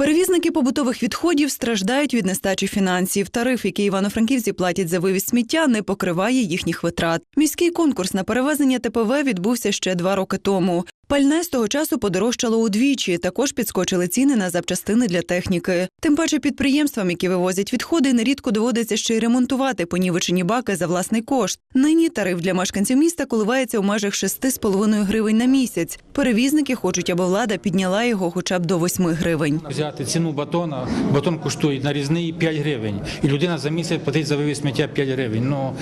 Перевізники побутових відходів страждають від нестачі фінансів. Тариф, який івано-франківці платять за вивіз сміття, не покриває їхніх витрат. Міський конкурс на перевезення ТПВ відбувся ще два роки тому. Пальне з того часу подорожчало удвічі. Також підскочили ціни на запчастини для техніки. Тим паче підприємствам, які вивозять відходи, нерідко доводиться ще й ремонтувати понівечені баки за власний кошт. Нині тариф для мешканців міста коливається у межах 6,5 гривень на місяць. Перевізники хочуть, аби влада підняла його хоча б до 8 гривень. Взяти ціну батона, батон коштує нарізний 5 гривень, і людина за місяць платить за вивіз сміття 5 гривень. Ну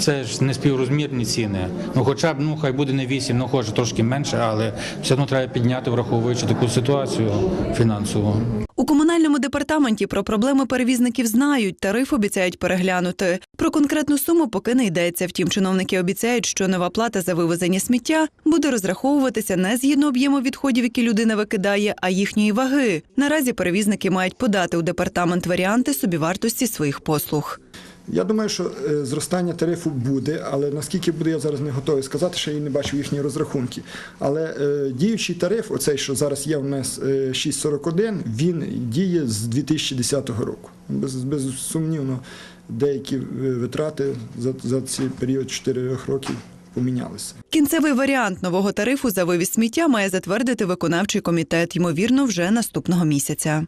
це ж не співрозмірні ціни. Ну хоча б ну хай буде не 8, ну хоче трошки менше, але все одно треба підняти, враховуючи таку ситуацію фінансову. У комунальному департаменті про проблеми перевізників знають, тариф обіцяють переглянути. Про конкретну суму поки не йдеться. Втім, чиновники обіцяють, що нова плата за вивезення сміття буде розраховуватися не згідно об'єму відходів, які людина викидає, а їхньої ваги. Наразі перевізники мають подати у департамент варіанти собівартості своїх послуг. Я думаю, що е, зростання тарифу буде, але наскільки буде, я зараз не готовий сказати, що я не бачу їхні розрахунки. Але е, діючий тариф, оцей, що зараз є у нас е, 6,41, він діє з 2010 року. Без, безсумнівно, деякі е, витрати за, за цей період 4 років помінялися. Кінцевий варіант нового тарифу за вивіз сміття має затвердити виконавчий комітет, ймовірно, вже наступного місяця.